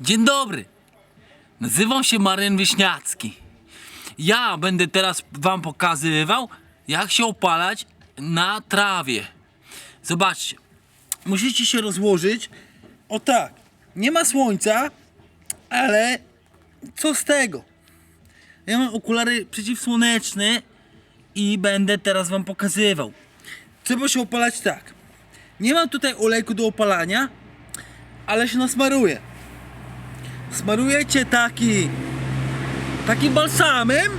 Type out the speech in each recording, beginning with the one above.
Dzień dobry. Nazywam się Maryn Wiśniacki. Ja będę teraz wam pokazywał, jak się opalać na trawie. Zobaczcie. Musicie się rozłożyć. O tak. Nie ma słońca, ale co z tego? Ja mam okulary przeciwsłoneczne i będę teraz wam pokazywał. Trzeba się opalać tak. Nie mam tutaj olejku do opalania, ale się nasmaruje. Smarujecie taki takim balsamem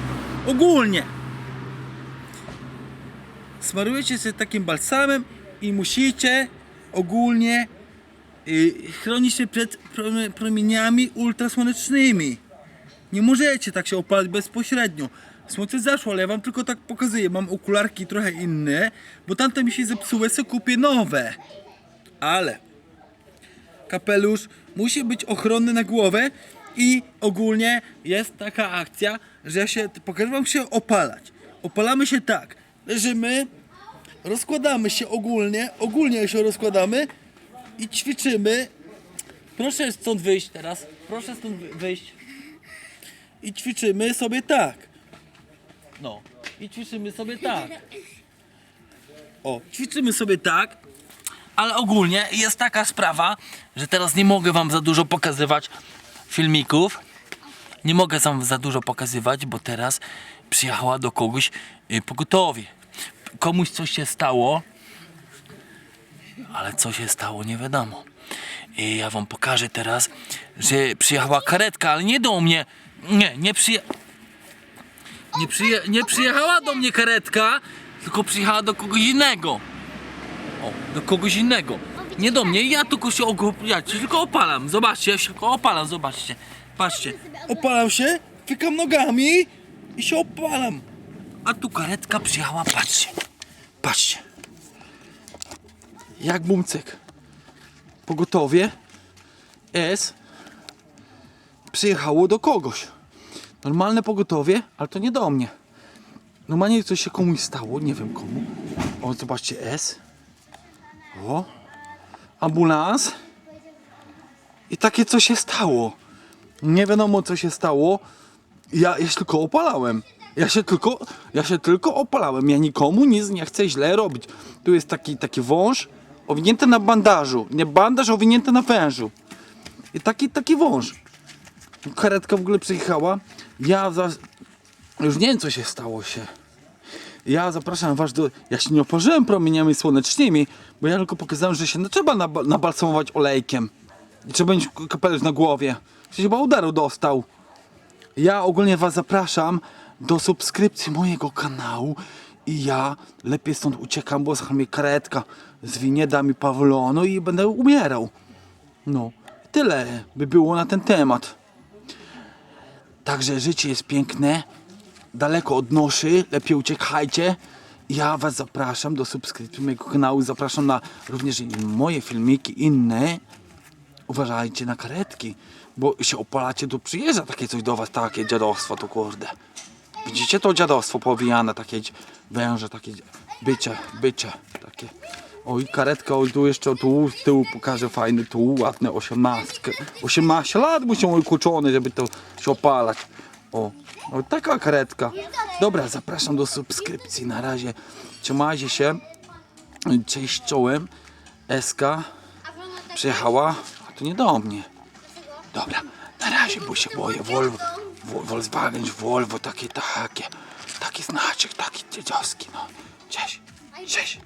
ogólnie. Smarujecie się takim balsamem i musicie ogólnie y, chronić się przed prom- promieniami ultrasłonecznymi. Nie możecie tak się opalać bezpośrednio. Słońce zaszło, ale ja wam tylko tak pokazuję. Mam okularki trochę inne, bo tamte mi się zepsuły, sobie kupię nowe. Ale kapelusz musi być ochronny na głowę i ogólnie jest taka akcja, że ja się, pokażę wam się opalać. Opalamy się tak, leżymy, rozkładamy się ogólnie, ogólnie się rozkładamy i ćwiczymy. Proszę stąd wyjść teraz, proszę stąd wy- wyjść. I ćwiczymy sobie tak. No, i ćwiczymy sobie tak. O, ćwiczymy sobie tak, ale ogólnie jest taka sprawa, że teraz nie mogę wam za dużo pokazywać filmików. Nie mogę wam za dużo pokazywać, bo teraz przyjechała do kogoś y, pogotowie. Komuś coś się stało, ale co się stało nie wiadomo. I ja wam pokażę teraz, że przyjechała karetka, ale nie do mnie. Nie, nie przyje... Nie, przyje... nie przyjechała do mnie karetka, tylko przyjechała do kogoś innego. O, do kogoś innego. Nie do mnie, ja tylko się ogó- ja się tylko opalam. Zobaczcie, ja się tylko opalam, zobaczcie. Patrzcie. Opalam się, wykam nogami i się opalam. A tu karetka przyjechała, patrzcie. Patrzcie. Jak bumcyk. Pogotowie S przyjechało do kogoś. Normalne pogotowie, ale to nie do mnie. Normalnie coś się komuś stało, nie wiem komu. O, zobaczcie, S. O. Ambulans. I takie co się stało. Nie wiadomo co się stało. Ja, ja się tylko opalałem. Ja się tylko, ja się tylko opalałem. Ja nikomu nic nie chcę źle robić. Tu jest taki, taki wąż owinięty na bandażu. Nie bandaż owinięty na wężu. I taki, taki wąż. Karetka w ogóle przyjechała. Ja za... już nie wiem co się stało się. Ja zapraszam was do... Ja się nie oparzyłem promieniami słonecznymi, bo ja tylko pokazałem, że się nie trzeba naba- nabalsamować olejkiem. I trzeba mieć kapelusz na głowie. Się chyba udaru dostał. Ja ogólnie was zapraszam do subskrypcji mojego kanału i ja lepiej stąd uciekam, bo za mnie karetka zwinie, da mi pawlonu i będę umierał. No, tyle by było na ten temat. Także życie jest piękne, daleko od noszy, lepiej uciekajcie. Ja Was zapraszam do subskrypcji mojego kanału, zapraszam na również moje filmiki inne. Uważajcie na karetki, bo się opalacie, tu przyjeżdża takie coś do Was, takie dziadostwo, to kurde. Widzicie to dziadostwo powijane, takie węże, takie bycie, bycie, takie. Oj, karetka, oj, tu jeszcze tu z tyłu pokażę fajny, tu ładne 18. 18 lat muszą ukuczone, żeby to się opalać. O, o, taka karetka. Dobra, zapraszam do subskrypcji. Na razie trzymajcie się. Cześć czołem. SK przyjechała, a to nie do mnie. Dobra, na razie, bo się boję. Volvo, Vol- Volkswagen, Volvo, takie, takie, taki znaczek, taki dzieciowski, no. Cześć, cześć.